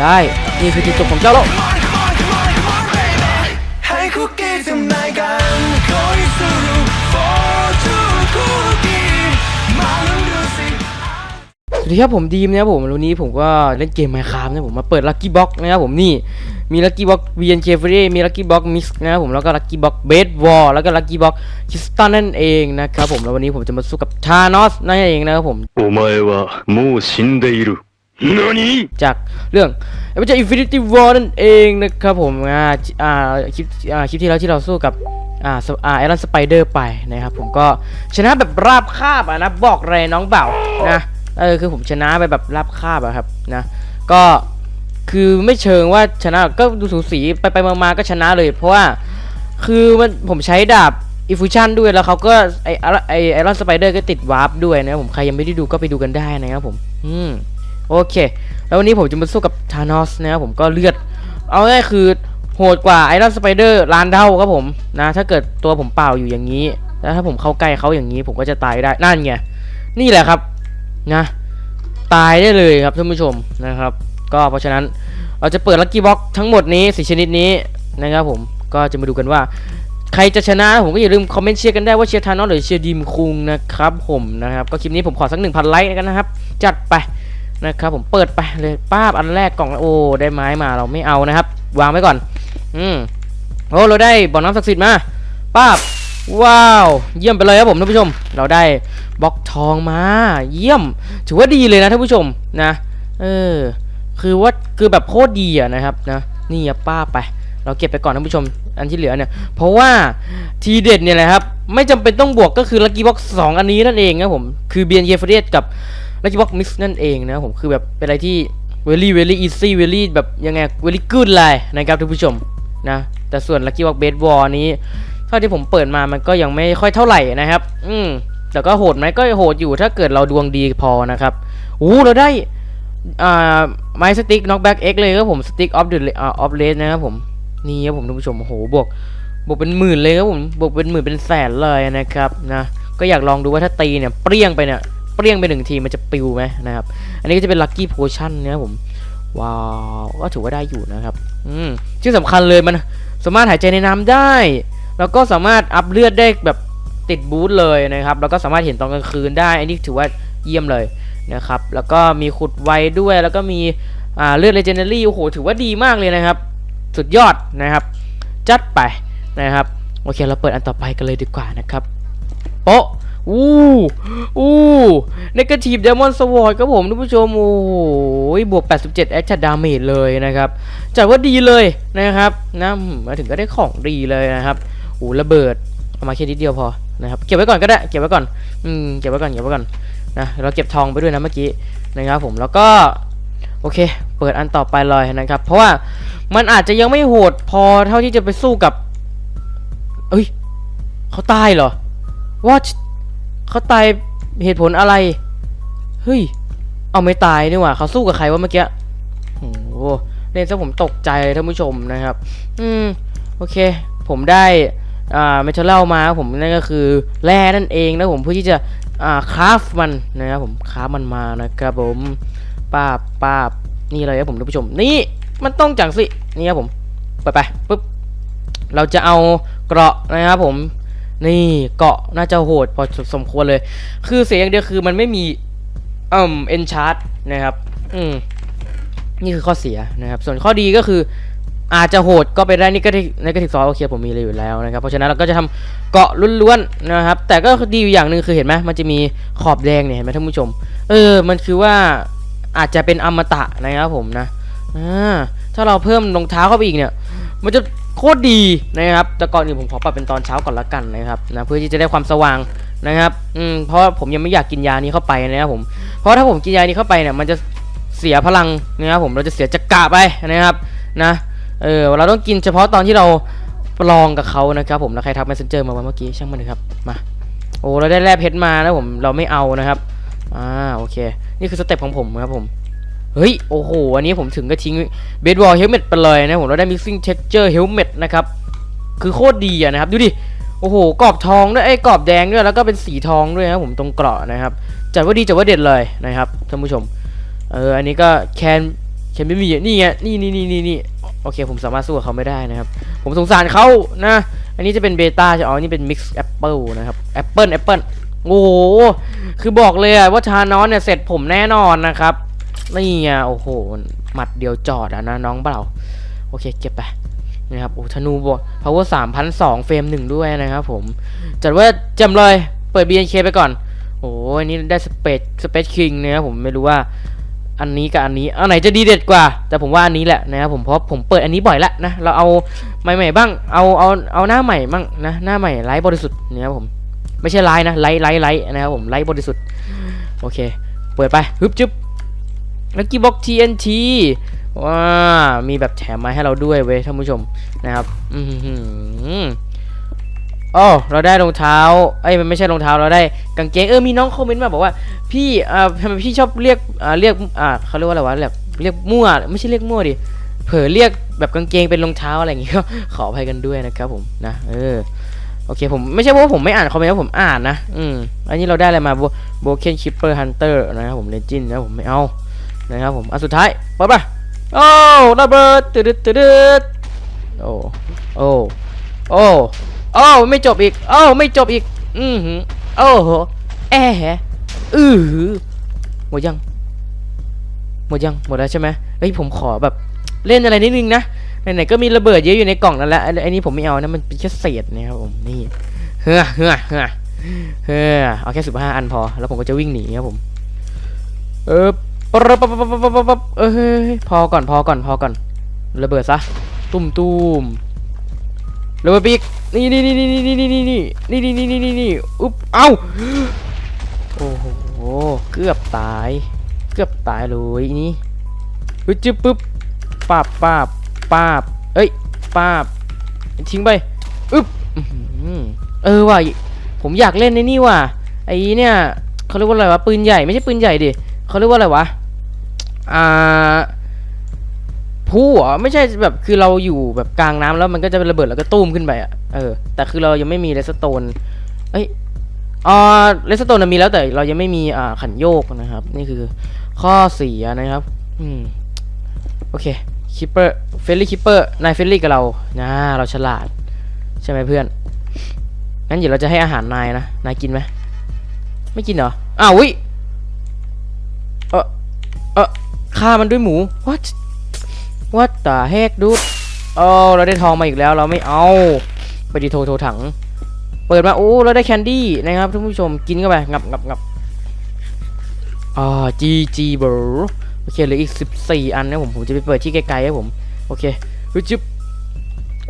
ได้นี่คือจุดจบของเจ้าแล้สวัสดีครับผมดีมนะครับผมวันนี้ผมก็เล่นเกมไมค์คามนะผมมาเปิดลัคกี้บ็อกนะครับผมนี่มีลัคกี้บ็อกเบียนเคฟรีมีลัคกี้บ็อกมิกนะครับผมแล้วก็ลัคกี้บ็อกเบสวอลแล้วก็ลัคกี้บ็อกคริสตันนั่นเองนะครับผมแล้ววันนี้ผมจะมาสู้กับทานอสนั่นเองนะครับผมโอเมะวะมูชินเดอรุ เนี้จากเรื่องไม่ใช่ Infinity War นั่นเองนะครับผมอ่าอ่าคลิปอ่าคลิปที่แล้วที่เราสู้กับอ่าอ่าไอรอนสไปเดอร์ไปนะครับผมก็ชนะแบบราบคาบนะบอกเลยน้องเบ่านะเออคือผมชนะไปแบบราบคาบครับนะก็คือไม่เชิงว่าชนะก็ดูสูสีไปไปมาก็ชนะเลย เพราะว่าคือมันผมใช้ดาบอิฟูชันด้วยแล้วเขาก็ไอไอไอรอนสไปเดอร์ก็ติดวาร์ปด้วยนะผมใครยังไม่ได้ดูก็ไปดูกันได้นะครับผม อืม โอเค แล้ววันนี้ผมจะมาสู้กับธานอสนะครับผมก็เลือด เอาง่ายคือโหดกว่าไอรอนสไปเดอร์ล้านเท่าครับผมนะถ้าเกิดตัวผมเปล่าอยู่อย่างนี้ แล้วถ้าผมเข้าใกล้เขาอย่างนี้ ผมก็จะตายได้นั่นไงนี่แหละครับนะตายได้เลยครับท่านผู้ชมนะครับ ก็เพราะฉะนั้นเราจะเปิดลัคกี้บ็อกทั้งหมดนี้สีชนิดนี้นะครับผมก็จะมาดูกันว่า ใครจะชนะผมก็อย่าลืมคอมเมนต์เชียร์กันได้ว่าเชียร์ทานอสหรือเชียร์ดีมคุงนะครับผมนะครับก็คลิปนี้ผมขอสักหนึ่งพันไลค์กันนะครับ จัดไป นะครับผมเปิดไปเลยป้าบอันแรกกล่องโอ้ได้ไม้มาเราไม่เอานะครับ วางไว้ก่อน อืมโอ้เราได้บ่อน้ำศักดิ์สิทธิ์มาป้าบว้าว เยี่ยมไปเลยครับผมท่านผู้ชม เราได้บล็อกทองมา เยี่ยม ถือว่าดีเลยนะท่านผู้ชมนะเออคือว่าคือแบบโคตรดีอะนะครับนะนี่ป้าไปเราเก็บไปก่อนท่านผู้ชม อันที่เหลือเนี่ย เพราะว่าทีเด็ดเนี่ยแหละครับ ไม่จำเป็นต้องบวกก็คือลักกี้บ็อกสองอันนี้นั่นเองครับผม คือเบียนเยฟเรียกับ ลักกี้บ็อกมิกซ์นั่นเองนะผมคือแบบเป็นอะไรที่ very very easy very แบบยังไง very good เลยนะครับท่านผู้ชมนะแต่ส่วนลักกี้บ็อกเบสบอลนี้เท่าที่ผมเปิดมามันก็ยังไม่ค่อยเท่าไหร่นะครับ อืมแต่ก็โหดไหมก็โหดอยู่ถ้าเกิดเราดวงดีพอนะครับอู้เราได้อ่าไม้สติ๊กน็อกแบ็กเอ็กเลยครับผมสติ๊กออฟเดอะออฟเลสนะครับผมนี่ครับผมท่านผู้ชมโอ้โหบวกบวกเป็นหมื่นเลยครับผมบวกเป็นหมื่นเป็นแสนเลยนะครับนะก็อยากลองดูว่าถ้าตีเนี่ยเปรี้ยงไปเนี่ย เปรี้ยงไปหนึ่งทีมันจะปิวไหมนะครับ อันนี้ก็จะเป็นลัคกี้โพชั่นนะครับผมว้าวก็ถือว่าได้อยู่นะครับ อืมที่สำคัญเลยมันสามารถหายใจในน้ำได้ แล้วก็สามารถอัพเลือดได้แบบติดบูทเลยนะครับ แล้วก็สามารถเห็นตอนกลางคืนได้ อันนี้ถือว่าเยี่ยมเลยนะครับ แล้วก็มีขุดไวด้วย แล้วก็มีอ่าเลือดเลเจนดารี่โอ้โหถือว่าดีมากเลยนะครับ สุดยอดนะครับ จัดไปนะครับ โอเคเราเปิดอันต่อไปกันเลยดีกว่านะครับ โป๊ะอู้อู้ นกาทีฟเดมอนสวอร์ดครับผมท่านผู้ชม โอ้โหบวก 87 แอคชั่นดาเมจเลยนะครับจัดว่าดีเลยนะครับนะมาถึงก็ได้ของดีเลยนะครับโอ้ระเบิด เอามาแค่นิดเดียวพอนะครับเก็บไว้ก่อนก็ได้เก็บไว้ก่อนอืมเก็บไว้ก่อนเก็บไว้ก่อนนะเราเก็บทองไปด้วยนะเมื่อกี้นะครับผมแล้วก็โอเค เปิดอันต่อไปเลยนะครับ เพราะว่ามันอาจจะยังไม่โหดพอเท่าที่จะไปสู้กับเอ้ยเขาตายเหรอ what เขาตาย เหตุผลอะไร เฮ้ย เอาไม่ตายนี่หว่าเขาสู้กับใครวะเมื่อกี้โอ้โหเล่นซะผมตกใจเลยท่านผู้ชมนะครับ อืม โอเค ผมได้ อ่าเมทัลเลมาครับผมนั่นก็คือแร่นั่นเองนะผมเพื่อที่จะ อ่าคราฟมันนะครับผมคราฟมันมานะครับผมป้าบป้าบนี่เลยครับผมท่านผู้ชม นี่มันต้องจังสิ นี่ครับผม ไปไปปุ๊บ เราจะเอาเกราะนะครับผม นี่เกาะน่าจะโหดพอสมควรเลย คือเสียอย่างเดียวคือมันไม่มีเอ่มเอนชาร์ดนะครับ อืมนี่คือข้อเสียนะครับ ส่วนข้อดีก็คืออาจจะโหดก็ไปได้นี่ก็ที่ในกระติกซอสโอเคผมมีเลยอยู่แล้วนะครับ เพราะฉะนั้นเราก็จะทำเกาะล้วนๆนะครับ แต่ก็ดีอยู่อย่างหนึ่งคือเห็นไหมมันจะมีขอบแดงเนี่ยเห็นไหมท่านผู้ชม เออ มันคือว่าอาจจะเป็นอมตะนะครับผมนะอ่าถ้าเราเพิ่มรองเท้าเข้าไปอีกเนี่ย มันจะ โคตรดีนะครับแต่ก่อนอื่นผมขอปรับเป็นตอนเช้าก่อนละกันนะครับนะเพื่อที่จะได้ความสว่างนะครับอืมเพราะผมยังไม่อยากกินยานี้เข้าไปนะครับผมเพราะถ้าผมกินยานี้เข้าไปเนี่ยมันจะเสียพลังนะครับผมเราจะเสียจักระไปนะครับนะเออเราต้องกินเฉพาะตอนที่เราลองกับเขานะครับผมแล้วใครทัก messenger มาว่าเมื่อกี้ช่างมันเลยครับมาโอ้เราได้แร่เพชรมานะผมเราไม่เอานะครับอ่าโอเค นี่คือสเต็ปของผมครับผม เฮ้ย โอ้โห อันนี้ผมถึงก็ทิ้งเบสบอลเฮลเมตไปเลยนะผมเราได้ mixing texture helmet นะครับ คือโคตรดีอะนะครับ ดูดิ โอ้โห กรอบทองด้วยไอ้กรอบแดงด้วย แล้วก็เป็นสีทองด้วยนะผมตรงเกราะนะครับ จัดว่าดีจัดว่าเด็ดเลยนะครับท่านผู้ชม เออ อันนี้ก็ can เคนไม่มีนี่ไง นี่นี่นี่นี่นี่โอเค ผมสามารถสู้กับเขาไม่ได้นะครับ ผมสงสารเขานะ อันนี้จะเป็นเบต้าใช่อ๋อนี่เป็นมิกซ์แอปเปิลนะครับ แอปเปิลแอปเปิลโอ้โห คือบอกเลยอะว่าทานอสเนี่ยเสร็จผมแน่นอนนะครับ นี่ไงโอ้โหหมัดเดียวจอดอะนะน้องเปล่าโอเคเก็บไปนะครับโอ้ธนูบวก power 3,002เฟรมหนึ่งด้วยนะครับผม จัดว่าจำเลย เปิด BNK ไปก่อน โอ้ยนนี้ได้สเปซสเปซคิงนะครับผมไม่รู้ว่าอันนี้กับอันนี้อันไหนจะดีเด็ดกว่า แต่ผมว่าอันนี้แหละนะครับผมเพราะผมเปิดอันนี้บ่อยละนะเราเอาใหม่ๆบ้างเอาเอาเอาหน้าใหม่บ้างนะหน้าใหม่ไลท์บริสุทธิ์นะครับผมไม่ใช่ไลท์นะไลท์ไลท์ไลท์นะครับผมไลท์บริสุทธิ์โอเค เปิดไปฮึบจึ๊บ ลักกี้บ็อก TNT ว้ามีแบบแถมมาให้เราด้วยเว้ยท่านผู้ชมนะครับอือหือโอ้เราได้รองเท้าเอ้ยมันไม่ใช่รองเท้าเราได้กางเกงเออมีน้องคอมเมนต์มาบอกว่า พี่อ่าทำไมพี่ชอบเรียกอ่าเรียกอ่าเขาเรียกว่าอะไรวะเรียกเรียกมั่วไม่ใช่เรียกมั่วดิเผลอเรียกแบบกางเกงเป็นรองเท้าอะไรอย่างงี้ก็ขออภัยกันด้วยนะครับผมนะเออโอเคผมไม่ใช่เพราะว่าผมไม่อ่านคอมเมนต์ผมอ่านนะอืมอันนี้เราได้อะไรมาโบเคนคิปเปอร์ฮันเตอร์นะครับผมเลจินนะผมไม่เอา นะครับผม อันสุดท้ายเปิดป่ะโอ้ระเบิดตึ๊ดตึ๊ดตึ๊ดโอ้โอ้โอ้โอ้ไม่จบอีกโอ้ไม่จบอีก อือหือโอ้โหแอะแฮะอือหือหมดยัง หมดยัง หมดแล้วใช่ไหมเฮ้ยผมขอแบบเล่นอะไรนิดนึงนะไหนๆก็มีระเบิดเยอะอยู่ในกล่องนั่นแหละไอ้ไอ้นี่ผมไม่เอานะมันเป็นแค่เศษนะครับผมนี่เฮ้อเฮ้อเฮ้อเฮ้อเอาแค่สิบห้าอันพอ แล้วผมก็จะวิ่งหนีครับผมเออ ปะปะปะปะปะปะปะปะเออเฮ้ยพอก่อนพอก่อนพอก่อนระเบิดซะตุ้มตุ้มระเบิดปีกนี่นี่นี่นี่นี่นี่นี่นี่นี่นี่นี่นี่นี่อุ๊บเอ้าโอ้โหเกือบตาย เกือบตายเลยนี่ปึ๊บจึ๊บปึ๊บปาบปาบปาบเอ้ยปาบทิ้งไปอึ๊บเออว่ะผมอยากเล่นในนี่ว่ะไอ้เนี่ยเขาเรียกว่าอะไรวะปืนใหญ่ไม่ใช่ปืนใหญ่ดิเขาเรียกว่าอะไรวะ อ่าผู้เหรอไม่ใช่แบบคือเราอยู่แบบกลางน้ำแล้วมันก็จะเป็นระเบิดแล้วก็ตุ้มขึ้นไปอะเออแต่คือเรายังไม่มีเลสโตนเอ้ยอ่าเลสโตนมีแล้วแต่เรายังไม่มีอ่าขันโยกนะครับ นี่คือข้อเสียนะครับ อืมโอเคคิปเปอร์เฟลลี่คิปเปอร์นายเฟลลี่กับเรานะเราฉลาด ใช่ไหมเพื่อนงั้นเดี๋ยวเราจะให้อาหารนายนะนายกินไหมไม่กินเหรออ้าววิเออเออ ฆ่ามันด้วยหมู what What the heck dude โอ้เราได้ทองมาอีกแล้วเราไม่เอา ไปดีโทรโทรถัง เปิดมาโอ้เราได้แคนดี้นะครับท่านผู้ชมกินเข้าไปงับงับงับอ่า GG bro โอเคเหลืออีก 14 อันนะผมผมจะไปเปิดที่ไกลๆให้ผมโอเคฮึจึบ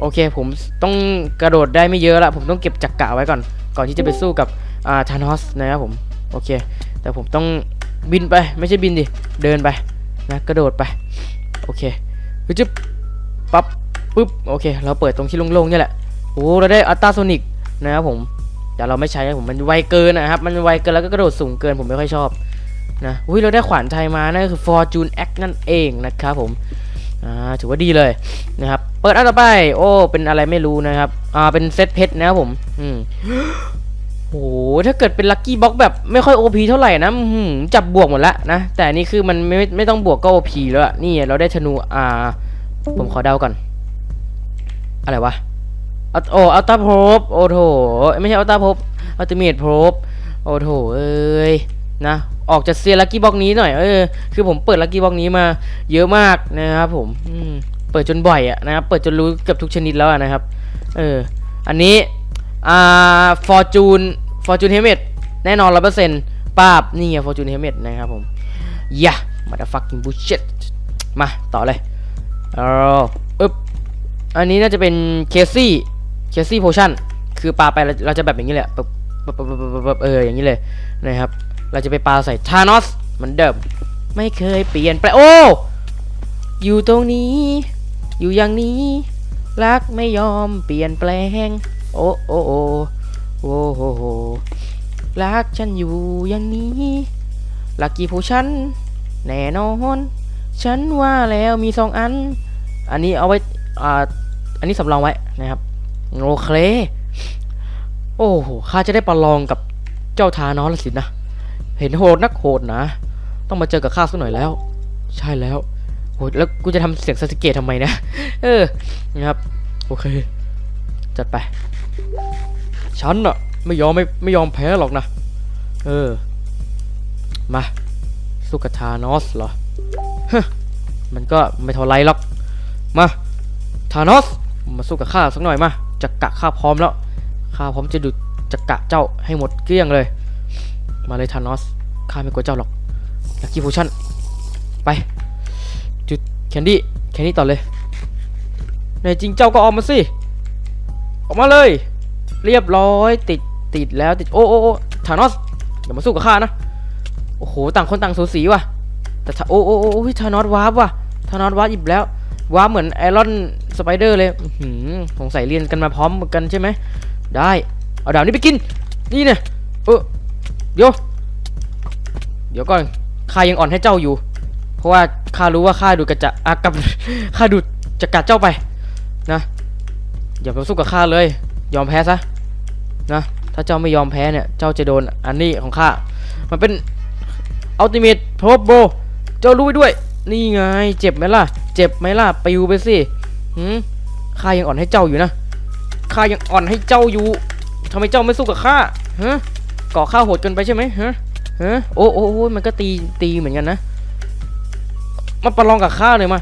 โอเคผมต้องกระโดดได้ไม่เยอะละผมต้องเก็บจักกะไว้ก่อน ก่อนที่จะไปสู้กับอ่าธานอสนะครับผมโอเค แต่ผมต้องบินไปไม่ใช่บินดิเดินไป นะกระโดดไปโอเคฮึจึ๊บปั๊บปุ๊บโอเค เราเปิดตรงที่โล่งๆเนี่ยแหละโอ้เราได้อัลตราโซนิกนะครับผมแต่เราไม่ใช้ผมมันไวเกินนะครับ มันไวเกินแล้วก็กระโดดสูงเกินผมไม่ค่อยชอบนะอุ้ยเราได้ขวานไทยมานั่นก็คือ Fortune X นั่นเองนะครับผมอ่าถือว่าดีเลยนะครับ เปิดอันต่อไป โอ้ เป็นอะไรไม่รู้นะครับ อ่า เป็นเซตเพชรนะครับผม อืม โอ้โหถ้าเกิดเป็นลัคกี้บ็อกแบบไม่ค่อย OP เท่าไหร่นะจับบวกหมดละนะ แต่นี่คือมันไม่ไม่ต้องบวกก็ OP แล้วนี่เราได้ธนูอ่า ผมขอเดาก่อน อะไรวะอัลโออัลตาโพบโอ้โถไม่ใช่อัลตาโพบอัลติเมทโพบโอ้โถเอ้ยนะ ออกจากเซียลักกี้บ็อกนี้หน่อยเออคือผมเปิดลักกี้บ็อกนี้มา เยอะมากนะครับผมอืมเปิดจนบ่อยอะนะครับเปิดจนรู้เกือบทุกชนิดแล้วนะครับ เออ อันนี้ อ่าฟอร์จูนฟอร์จูนเฮเมตแน่นอนร้อยเปอร์เซ็นต์ป้าบนี่ไงฟอร์จูนเฮเมตนะครับผมยะมาด fucking bullshit มา ต่อเลยเอาอึ๊บอันนี้น่าจะเป็นเคซี่เคซี่โพชั่นคือปลาไปเราจะแบบอย่างนี้แหละปึ๊บปึ๊บปึ๊บปึ๊บปึ๊บบเอออย่างนี้เลยนะครับเราจะไปปลาใส่ธานอสเหมือนเดิมไม่เคยเปลี่ยนไปลงโอ้อยู่ตรงนี้ อยู่อย่างนี้ รักไม่ยอมเปลี่ยนแปลง โอ้โอ้โอ้โอ้โหโหรักฉันอยู่อย่างนี้ลักกี้ผู้ฉันแน่นอนฉันว่าแล้วมีสองอัน อันนี้เอาไว้อ่าอันนี้สำรองไว้นะครับโอเคโอ้โหข้าจะได้ประลองกับเจ้าทานอสแล้วสินะ เห็นโหดนักโหดนะ ต้องมาเจอกับข้าสักหน่อยแล้ว ใช่แล้วโหแล้วกูจะทำเสียงซาสเกะทำไมนะ เออนะครับ โอเค จัดไป ฉันอะไม่ยอมไม่ไม่ยอมแพ้หรอกนะ เออ มาสู้กับธานอสเหรอฮะมันก็ไม่เท่าไรหรอก มาธานอส มาสู้กับข้าสักหน่อยมาจักกะข้าพร้อมแล้วข้าพร้อมจะดูดจักกะเจ้าให้หมดเกลี้ยงเลย มาเลยธานอสข้าไม่กลัวเจ้าหรอกลักกี้ฟูชั่นไปจุดแคนดี้แคนดี้ต่อเลยในจริงเจ้าก็ออกมาสิ ออกมาเลย เรียบร้อยติดติดแล้วติดโอ้โอ้โอ้ธานอสอย่ามาสู้กับข้านะโอ้โหต่างคนต่างสูสีว่ะ แต่ถ้าโอ้โอ้โอ้โอ้ธานอสวาร์ปว่ะธานอสวาร์ปอีกแล้ววาร์ปเหมือนไอรอนสไปเดอร์เลยหือสงสัยเรียนกันมาพร้อมกันใช่ไหมได้เอาดาบนี้ไปกินนี่เนี่ยเออเดี๋ยวเดี๋ยวก่อนข้ายังอ่อนให้เจ้าอยู่ เพราะว่าข้ารู้ว่าข้าดูดกระจะอากับข้าดูดจะกัดเจ้าไปนะ อย่าไปสู้กับข้าเลย ยอมแพ้ซะนะถ้าเจ้าไม่ยอมแพ้เนี่ยเจ้าจะโดนอันนี้ของข้ามันเป็นอัลติเมทพาวโบเจ้ารู้ไว้ด้วย นี่ไงเจ็บไหมล่ะ เจ็บไหมล่ะปิวไปสิหืมข้ายังอ่อนให้เจ้าอยู่นะข้ายังอ่อนให้เจ้าอยู่ทำไมเจ้าไม่สู้กับข้าฮะก่อข้าโหดเกินไปใช่ไหมฮะฮะโอ้โอ้โอมันก็ตีตีเหมือนกันนะมาประลองกับข้าเลยมา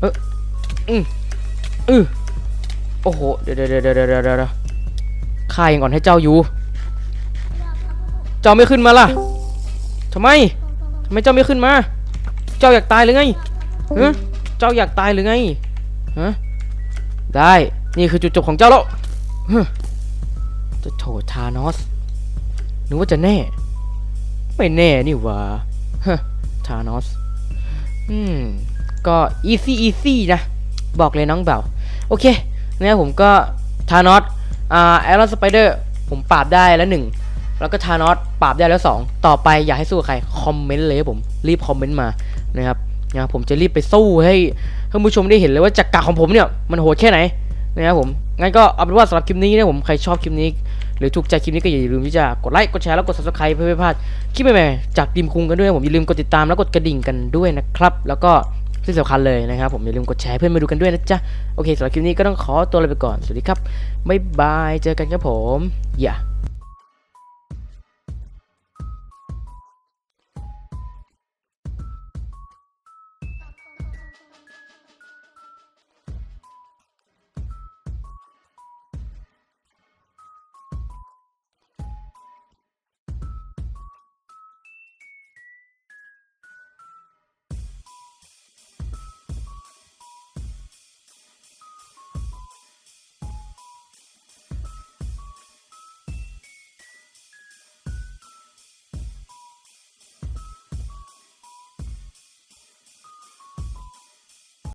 เอออืมอือ โอ้โห เดี๋ยวเดี๋ยวเดี๋ยวเดี๋ยวข้ายังก่อนให้เจ้าอยู่ เจ้าไม่ขึ้นมาล่ะทำไมทำไมเจ้าไม่ขึ้นมา เจ้าอยากตายหรือไงฮะเจ้าอยากตายหรือไงฮะได้ นี่คือจุดจบของเจ้าแล้วจะโถธานอสนึกว่าจะแน่ ไม่แน่นี่หว่าฮะธานอสอืม ก็ easy easy นะ บอกเลยน้องเบาโอเค เนะครับผมก็ทานอสอ่าไอรอนสไปเดอร์ผมปราบได้แล้วหนึ่งแล้วก็ทานอสปราบได้แล้วสองต่อไปอยากให้สู้ใครคอมเมนต์เลยผมรีบคอมเมนต์มานะครับนะครับผมจะรีบไปสู้ให้ท่านผู้ชมได้เห็นเลยว่าจักรของผมเนี่ยมันโหดแค่ไหนนะครับผมงั้นก็เอาเป็นว่าสำหรับคลิปนี้นะผมใครชอบคลิปนี้ หรือถูกใจคลิปนี้ก็อย่าลืมที่จะกดไลค์กดแชร์แล้วกด subscribe เพื่อไม่พลาดคลิปใหม่ๆจากทีมคุงกันด้วยผมอย่าลืมกดติดตามแล้วกดกระดิ่งกันด้วยนะครับ แล้วก็ ที่สำคัญเลยนะครับ ผมอย่าลืมกดแชร์เพื่อนมาดูกันด้วยนะจ๊ะ โอเคสำหรับคลิปนี้ก็ต้องขอตัวลาไปก่อน สวัสดีครับ บ๊ายบาย เจอกันครับผมอย่า